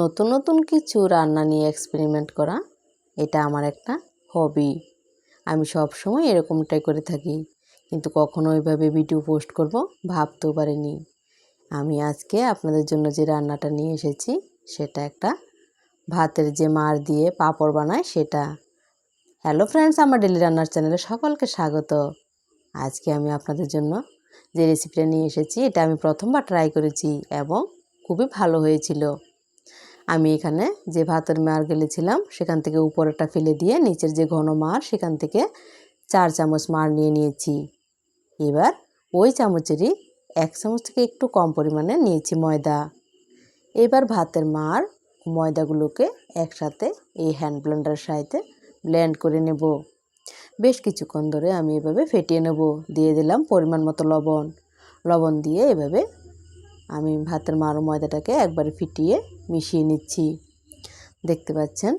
নতুন নতুন কিছু রান্না নিয়ে এক্সপেরিমেন্ট করা, এটা আমার একটা হবি আমি সব সময় এরকমটাই করে থাকি, কিন্তু কখনো ওইভাবে ভিডিও পোস্ট করব ভাবতেও পারিনি। আমি আজকে আপনাদের জন্য যে রান্নাটা নিয়ে এসেছি, সেটা একটা ভাতের যে মার দিয়ে পাঁপড় বানায় সেটা। হ্যালো ফ্রেন্ডস আমার ডেলি রান্নার চ্যানেলে সকলকে স্বাগত। আজকে আমি আপনাদের জন্য যে রেসিপিটা নিয়ে এসেছি, এটা আমি প্রথমবার ট্রাই করেছি এবং খুবই ভালো হয়েছিল। আমি এখানে যে ভাতের মার গেলেছিলাম, সেখান থেকে উপরেরটা ফেলে দিয়ে নিচের যে ঘন মার, সেখান থেকে চার চামচ মার নিয়ে নিয়েছি। এবার ওই চামচেরই এক চামচ থেকে একটু কম পরিমাণে নিয়েছি ময়দা। এবার ভাতের মার ময়দাগুলোকে একসাথে এই হ্যান্ড ব্লেন্ডারের সাহায্যে ব্লেন্ড করে নেব। বেশ কিছুক্ষণ ধরে আমি এভাবে ফেটিয়ে নেব। দিয়ে দিলাম পরিমাণ মতো লবণ। লবণ দিয়ে এভাবে আমি ভাতের মারো ময়দাটাকে একবারে ফিটিয়ে মিশিয়ে নিচ্ছি। দেখতে পাচ্ছেন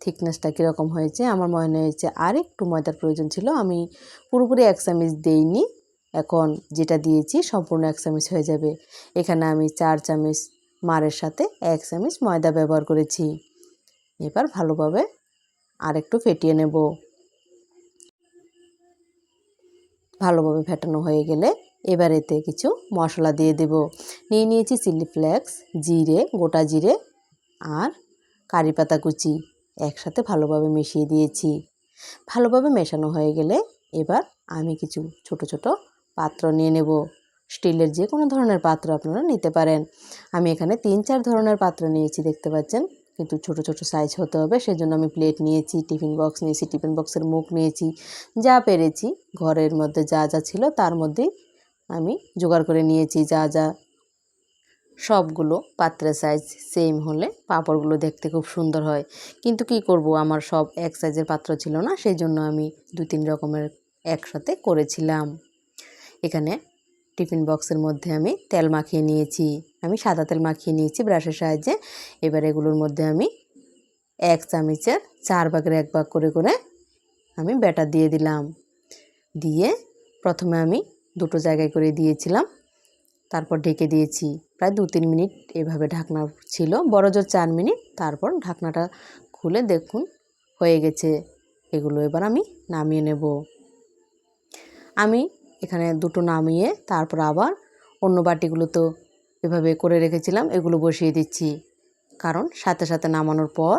থিকনেসটা কীরকম হয়েছে? আমার মনে হয়েছে আর একটু ময়দার প্রয়োজন ছিল। আমি পুরোপুরি এক চামিচ দেইনি। এখন যেটা দিয়েছি সম্পূর্ণ এক চামচ হয়ে যাবে। এখানে আমি চার চামচ মারের সাথে এক চামচ ময়দা ব্যবহার করেছি। এবার ভালোভাবে আর একটু ফেটিয়ে নেব। ভালোভাবে ফেটানো হয়ে গেলে এবার এতে কিছু মশলা দিয়ে দেব। নিয়ে নিয়েছি চিলি ফ্লেক্স, জিরে, গোটা জিরে আর কারি পাতা কুচি। একসাথে ভালোভাবে মিশিয়ে দিয়েছি। ভালোভাবে মেশানো হয়ে গেলে এবার আমি কিছু ছোট ছোট পাত্র নিয়ে নেব। স্টিলের যে কোনো ধরনের পাত্র আপনারা নিতে পারেন। আমি এখানে তিন, চার ধরনের পাত্র নিয়েছি, দেখতে পাচ্ছেন? কিন্তু ছোট ছোট সাইজ হতে হবে, সেজন্য আমি প্লেট নিয়েছি টিফিন বক্স নিয়েছি টিফিন বক্সের মুখ নিয়েছি। যা পেরেছি, ঘরের মধ্যে যা যা ছিল তার মধ্যেই আমি জোগাড় করে নিয়েছি যা যা। সবগুলো পাত্রের সাইজ সেম হলে পাঁপড়গুলো দেখতে খুব সুন্দর হয়। কিন্তু কি করব? আমার সব এক সাইজের পাত্র ছিল না, সেই জন্য আমি দু তিন রকমের একসাথে করেছিলাম। এখানে টিফিন বক্সের মধ্যে আমি তেল মাখিয়ে নিয়েছি। আমি সাদা তেল মাখিয়ে নিয়েছি ব্রাশের সাহায্যে। এবার এগুলোর মধ্যে আমি এক চামচের চার ভাগের এক ভাগ করে করে আমি ব্যাটার দিয়ে দিলাম। দিয়ে প্রথমে আমি দুটো জায়গায় করে দিয়েছিলাম। তারপর ঢেকে দিয়েছি প্রায় দু তিন মিনিট এভাবে ঢাকনা ছিল, বড় জোর চার মিনিট। তারপর ঢাকনাটা খুলে দেখুন, হয়ে গেছে। এগুলো এবার আমি নামিয়ে নেব। আমি এখানে দুটো নামিয়ে তারপর আবার অন্য বাটিগুলো তো এভাবে করে রেখেছিলাম, এগুলো বসিয়ে দিচ্ছি। কারণ সাথে সাথে নামানোর পর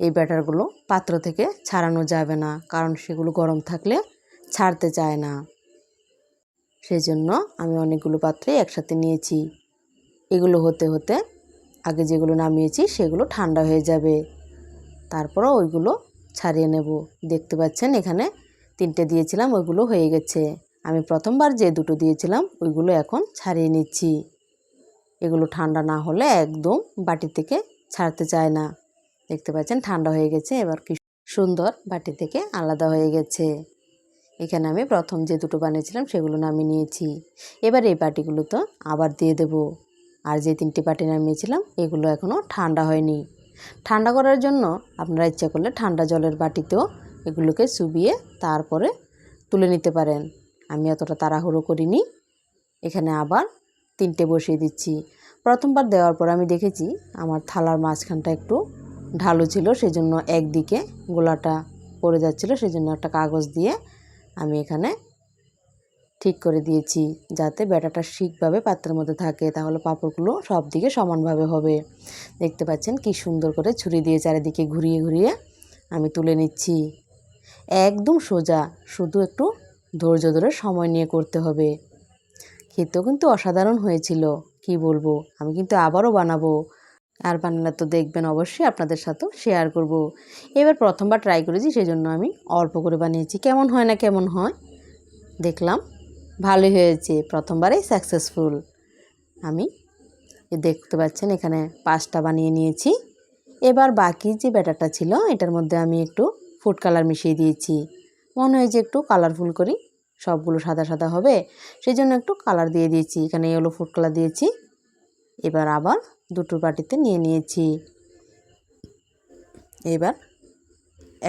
এই ব্যাটারগুলো পাত্র থেকে ছাড়ানো যাবে না, কারণ সেগুলো গরম থাকলে ছাড়তে চায় না। সেই জন্য আমি অনেকগুলো পাত্রে একসাথে নিয়েছি। এগুলো হতে হতে আগে যেগুলো নামিয়েছি সেগুলো ঠান্ডা হয়ে যাবে। তারপরও ওইগুলো ছাড়িয়ে নেব। দেখতে পাচ্ছেন এখানে তিনটে দিয়েছিলাম, ওইগুলো হয়ে গেছে। আমি প্রথমবার যে দুটো দিয়েছিলাম, ওইগুলো এখন ছাড়িয়ে নিচ্ছি। এগুলো ঠান্ডা না হলে একদম বাটি থেকে ছাড়তে চায় না। দেখতে পাচ্ছেন ঠান্ডা হয়ে গেছে, এবার কি সুন্দর বাটি থেকে আলাদা হয়ে গেছে। এখানে আমি প্রথম যে দুটো বানিয়েছিলাম সেগুলো নামিয়ে নিয়েছি। এবার এই বাটিগুলো তো আবার দিয়ে দেব। আর যে তিনটি বাটি নামিয়েছিলাম, এগুলো এখনও ঠান্ডা হয়নি। ঠান্ডা করার জন্য আপনারা ইচ্ছা করলে ঠান্ডা জলের বাটিতেও এগুলোকে চুবিয়ে তারপরে তুলে নিতে পারেন। আমি অতটা তাড়াহুড়ো করিনি। এখানে আবার তিনটে বসিয়ে দিচ্ছি। প্রথমবার দেওয়ার পর আমি দেখেছি আমার থালার মাঝখানটা একটু ঢালু ছিল, সেজন্য একদিকে গোলাটা পড়ে যাচ্ছিল, সেজন্য একটা কাগজ দিয়ে আমি এখানে ঠিক করে দিয়েছি যাতে ব্যাটাটা ঠিকভাবে পাত্রের মধ্যে থাকে, তাহলে পাঁপড়গুলো সব দিকে সমানভাবে হবে। দেখতে পাচ্ছেন কি সুন্দর করে ছুরি দিয়ে চারিদিকে ঘুরিয়ে ঘুরিয়ে আমি তুলে নিচ্ছি। একদম সোজা, শুধু একটু ধৈর্য ধরে সময় নিয়ে করতে হবে। খেতেও কিন্তু অসাধারণ হয়েছিল, কি বলব? আমি কিন্তু আবারও বানাবো। আর বানালে তো দেখবেন অবশ্যই আপনাদের সাথেও শেয়ার করব। এবার প্রথমবার ট্রাই করেছি সেই জন্য আমি অল্প করে বানিয়েছি। কেমন হয় না কেমন হয়, দেখলাম ভালোই হয়েছে, প্রথমবারেই সাকসেসফুল আমি দেখতে পাচ্ছেন এখানে পাঁচটা বানিয়ে নিয়েছি। এবার বাকি যে ব্যাটারটা ছিল, এটার মধ্যে আমি একটু ফুড কালার মিশিয়ে দিয়েছি। মনে হয় যে একটু কালারফুল করি, সবগুলো সাদা সাদা হবে সেই জন্য একটু কালার দিয়ে দিয়েছি। এখানে ইয়েলো ফুড কালার দিয়েছি। এবার আবার দুটো বাটিতে নিয়ে নিয়েছি। এবার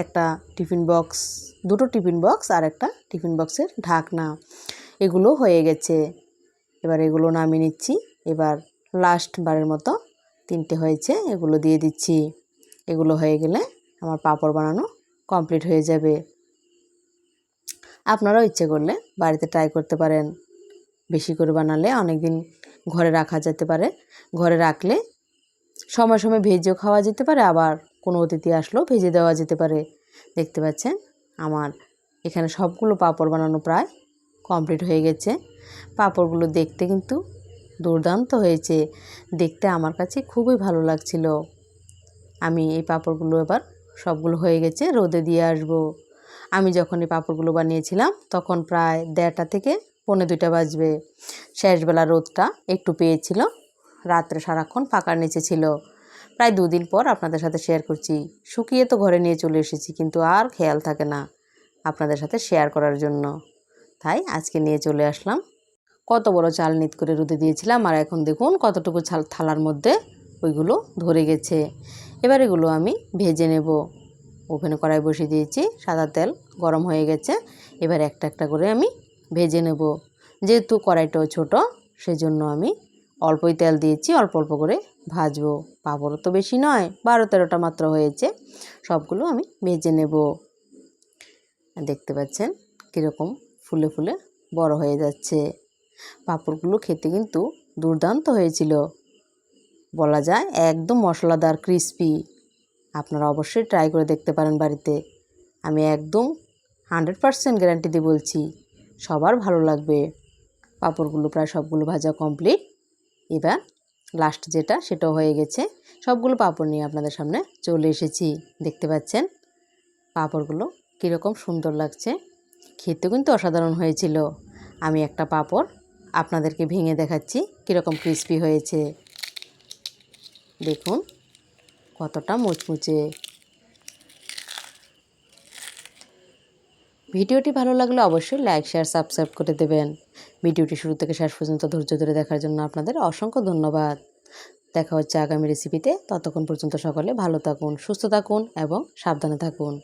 একটা টিফিন বক্স, দুটো টিফিন বক্স আর একটা টিফিন বক্সের ঢাকনা। এগুলো হয়ে গেছে। এবার এগুলো নামিয়ে নিচ্ছি। এবার লাস্ট বারের মতো তিনটে হয়েছে, এগুলো দিয়ে দিচ্ছি। এগুলো হয়ে গেলে আমার পাঁপড় বানানো কমপ্লিট হয়ে যাবে। আপনারাও ইচ্ছে করলে বাড়িতে ট্রাই করতে পারেন। বেশি করে বানালে অনেক দিন ঘরে রাখা যেতে পারে। ঘরে রাখলে সময় সময় ভেজেও খাওয়া যেতে পারে, আবার কোনো অতিথি আসলেও ভেজে দেওয়া যেতে পারে। দেখতে পাচ্ছেন, আমার এখানে সবগুলো পাঁপড় বানানো প্রায় কমপ্লিট হয়ে গেছে। পাঁপড়গুলো দেখতে কিন্তু দুর্দান্ত হয়েছে। দেখতে আমার কাছে খুবই ভালো লাগছিল। আমি এই পাঁপড়গুলো এবার সবগুলো হয়ে গেছে, রোদে দিয়ে আসব। আমি যখন এই পাঁপড়গুলো বানিয়েছিলাম, তখন প্রায় দেড়টা থেকে পৌনে দুইটা বাজবে। শেষবেলা রোদটা একটু পেয়েছিল। রাত্রে সারাক্ষণ ফাঁকার নিচে ছিল। প্রায় দুদিন পর আপনাদের সাথে শেয়ার করছি। শুকিয়ে তো ঘরে নিয়ে চলে এসেছি, কিন্তু আর খেয়াল থাকে না আপনাদের সাথে শেয়ার করার জন্য। তাই আজকে নিয়ে চলে আসলাম। কত বড় চাল নিত করে রুদে দিয়েছিলাম, আর এখন দেখুন কতটুকু ছাল থালার মধ্যে ওইগুলো ধরে গেছে। এবার এগুলো আমি ভেজে নেব। ওভেনে কড়াই বসিয়ে দিয়েছি, সাদা তেল গরম হয়ে গেছে। এবার একটা একটা করে আমি ভেজে নেব। যেহেতু কড়াইটাও ছোট, সেজন্য আমি অল্পই তেল দিয়েছি, অল্প অল্প করে ভাজবো। পাঁপড়ও তো বেশি নয়, বারো তেরোটা মাত্র হয়েছে, সবগুলো আমি ভেজে নেব। দেখতে পাচ্ছেন কীরকম ফুলে ফুলে বড় হয়ে যাচ্ছে। পাঁপড়গুলো খেতে কিন্তু দুর্দান্ত হয়েছিল। বলা যায় একদম মশলাদার, ক্রিস্পি। আপনারা অবশ্যই ট্রাই করে দেখতে পারেন বাড়িতে। আমি একদম হান্ড্রেড পারসেন্ট গ্যারান্টি দিয়ে বলছি। সবার ভালো লাগবে। পাঁপড়গুলো প্রায় সবগুলো ভাজা কমপ্লিট এবার লাস্ট যেটা সেটাও হয়ে গেছে। সবগুলো পাঁপড় নিয়ে আপনাদের সামনে চলে এসেছি। দেখতে পাচ্ছেন পাঁপড়গুলো কীরকম সুন্দর লাগছে। খেতে কিন্তু অসাধারণ হয়েছিল। আমি একটা পাঁপড় আপনাদেরকে ভেঙে দেখাচ্ছি, কীরকম ক্রিস্পি হয়েছে। দেখুন, কতটা মুচমুচে। ভিডিওটি ভালো লাগলে অবশ্যই লাইক শেয়ার সাবস্ক্রাইব করে দেবেন। ভিডিওটি শুরু থেকে শেষ পর্যন্ত ধৈর্য ধরে দেখার জন্য আপনাদের অসংখ্য ধন্যবাদ। দেখা হচ্ছে আগামী রেসিপিতে ততক্ষণ পর্যন্ত সকলে ভালো থাকুন, সুস্থ থাকুন এবং সাবধানে থাকুন।